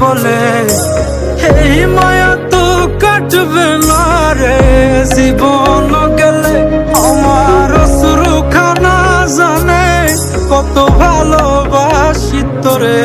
বলে, এই মায়া তো কাটবে না রে। জীবন গেলে আমার শুরু খানা জানে, কত ভালোবাসি তোরে।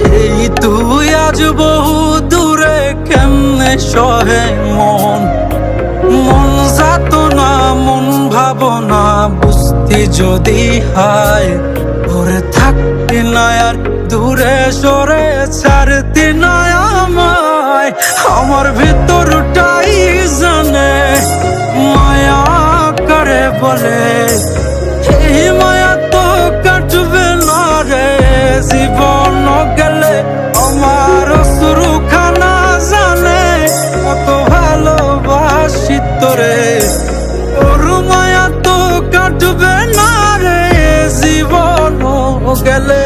সেই তুই আজ বহু দূরে কেমনে সহে মন? মন যাত না মন ভাবনা বুঝতি যদি হায় ওরে থাকতি না আর দূরে সরে ছাড়তি না আমায়। আমার ভিতরটাই জানে, মায়া করে বলে? গেলে আমার শুরু খানা জানে, কত ভালোবাসি তোরে। ওর মায়া তো কাটবে না রে জীবন গেলে